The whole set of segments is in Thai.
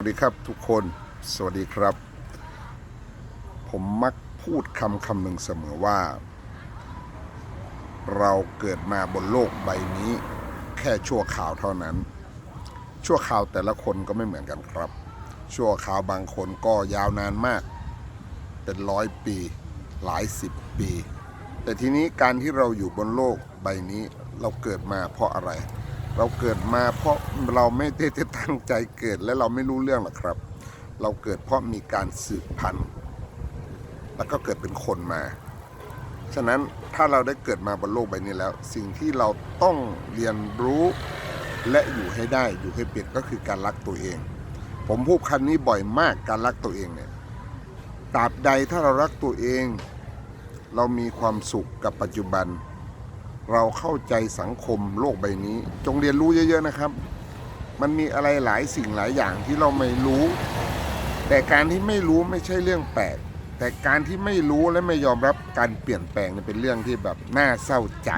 สวัสดีครับทุกคนสวัสดีครับ ผมมักพูดคำคำหนึ่งเสมอว่า เราเกิดมาบนโลกใบนี้ แค่ชั่วข่าวเท่านั้น ชั่วข่าวแต่ละคนก็ไม่เหมือนกันครับ ชั่วข่าวบางคนก็ยาวนานมาก เป็นร้อยปีหลายสิบปี แต่ทีนี้การที่เราอยู่บนโลกใบนี้เราเกิดมาเพราะอะไร เราเกิดมาเพราะเราไม่ได้ตั้งใจเกิดและเราไม่รู้เรื่องหรอกครับ เราเกิดเพราะมีการสืบพันธุ์ แล้วก็เกิดเป็นคนมา ฉะนั้นถ้าเราได้เกิดมาบนโลกใบนี้แล้ว สิ่งที่เราต้องเรียนรู้และอยู่ให้ได้อยู่ให้เป็นก็คือการรักตัวเอง ผมพูดคำนี้บ่อยมากการรักตัวเองเนี่ยตราบใดถ้าเรารักตัวเอง เรามีความสุขกับปัจจุบัน เราเข้าใจสังคมโลกใบนี้ จงเรียนรู้เยอะ ๆนะครับ มันมีอะไรหลายสิ่งหลายอย่างที่เราไม่รู้ แต่การที่ไม่รู้ไม่ใช่เรื่องแปลกแต่การที่ไม่รู้และไม่ยอมรับการเปลี่ยนแปลงเนี่ยเป็นเรื่องที่แบบน่าเศร้าใจ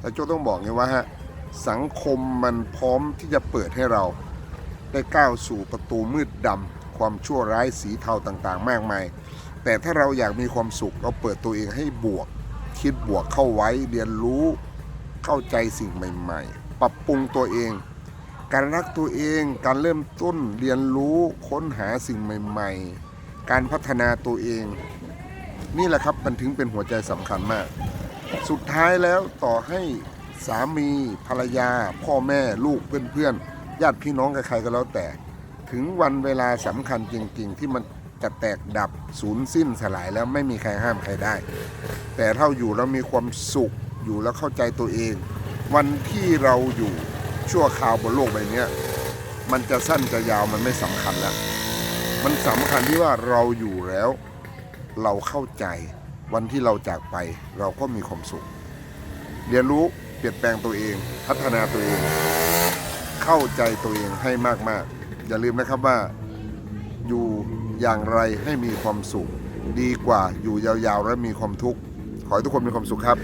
แล้วโจต้องบอกไงว่าฮะสังคมมันพร้อมที่จะเปิดให้เรา ได้ก้าวสู่ประตูมืดดำความชั่วร้ายสีเทาต่างๆ มากมาย แต่ถ้าเราอยากมีความสุขเราเปิดตัวเองให้บวก คิดบวกเข้าไว้เรียนรู้เข้าใจสิ่งใหม่ ๆ ปรับปรุงตัวเอง การรักตัวเองการเริ่มต้นเรียนรู้ค้นหาสิ่งใหม่ ๆ การพัฒนาตัวเอง นี่แหละครับมันถึงเป็นหัวใจสำคัญมาก สุดท้ายแล้วต่อให้สามีภรรยา พ่อแม่ลูกเพื่อนๆญาติพี่น้องกับใครก็แล้วแต่ ถึงวันเวลาสำคัญจริง ๆ ที่มัน จะแตกดับสูญสิ้นสลายแล้วไม่มีใครห้ามใครได้ แต่ถ้าอยู่แล้วมีความสุขอยู่แล้วเข้าใจตัวเอง วันที่เราอยู่ชั่วคราวบนโลกใบนี้มันจะสั้นจะยาวมันไม่สำคัญแล้ว มันสำคัญที่ว่าเราอยู่แล้ว เราเข้าใจวันที่เราจากไปเราก็มีความสุข เรียนรู้เปลี่ยนแปลงตัวเอง พัฒนาตัวเอง เข้าใจตัวเองให้มากๆ อย่าลืมนะครับว่า อยู่อย่างไรให้มีความสุข ดีกว่าอยู่ยาวๆ และมีความทุกข์ ขอให้ทุกคนมีความสุขครับ